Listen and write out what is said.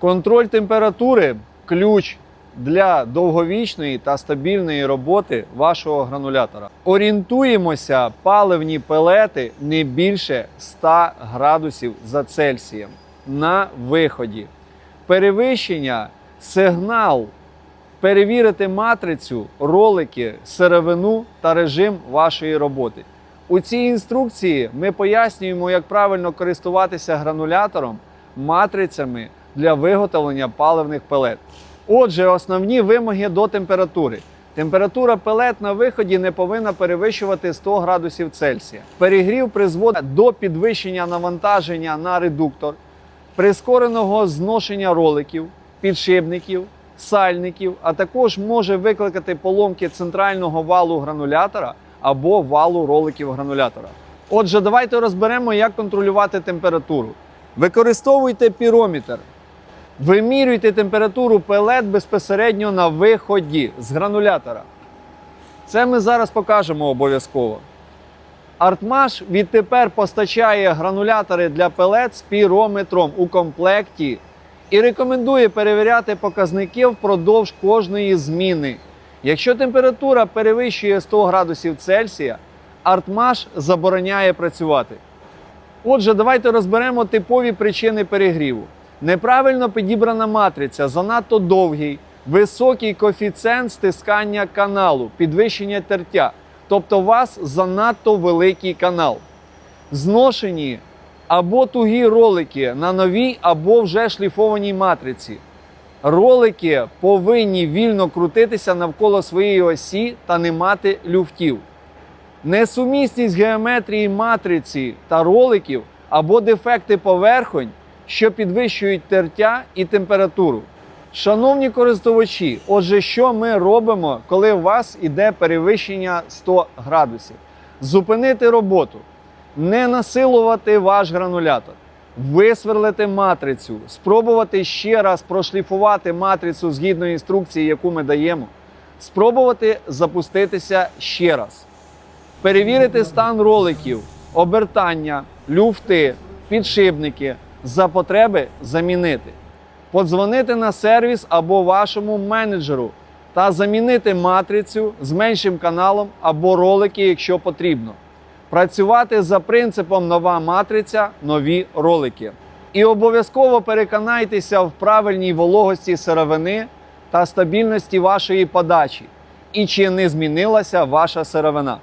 Контроль температури ключ для довговічної та стабільної роботи вашого гранулятора. Орієнтуємося паливні пелети не більше 100 градусів за Цельсієм на виході. Перевищення сигнал перевірити матрицю, ролики, сировину та режим вашої роботи. У цій інструкції ми пояснюємо, як правильно користуватися гранулятором, матрицями для виготовлення паливних пелет. Отже, основні вимоги до температури. Температура пелет на виході не повинна перевищувати 100 градусів Цельсія. Перегрів призводить до підвищення навантаження на редуктор, прискореного зношення роликів, підшипників, сальників, а також може викликати поломки центрального валу гранулятора або валу роликів гранулятора. Отже, давайте розберемо, як контролювати температуру. Використовуйте пірометр. Вимірюйте температуру пелет безпосередньо на виході з гранулятора. Це ми зараз покажемо обов'язково. Артмаш відтепер постачає гранулятори для пелет з пірометром у комплекті і рекомендує перевіряти показники впродовж кожної зміни. Якщо температура перевищує 100 градусів Цельсія, Артмаш забороняє працювати. Отже, давайте розберемо типові причини перегріву. Неправильно підібрана матриця, занадто довгий, високий коефіцієнт стискання каналу, підвищення тертя. Тобто у вас занадто великий канал. Зношені або тугі ролики на новій або вже шліфованій матриці. Ролики повинні вільно крутитися навколо своєї осі та не мати люфтів. Несумісність геометрії матриці та роликів або дефекти поверхонь, що підвищують тертя і температуру. Шановні користувачі, отже, що ми робимо, коли у вас іде перевищення 100 градусів? Зупинити роботу, не насилувати ваш гранулятор, висверлити матрицю, спробувати ще раз прошліфувати матрицю згідно інструкції, яку ми даємо, спробувати запуститися ще раз перевірити стан роликів, обертання, люфти, підшипники, за потреби замінити, подзвонити на сервіс або вашому менеджеру та замінити матрицю з меншим каналом або ролики, якщо потрібно. Працювати за принципом нова матриця, нові ролики. І обов'язково переконайтеся в правильній вологості сировини та стабільності вашої подачі, і чи не змінилася ваша сировина.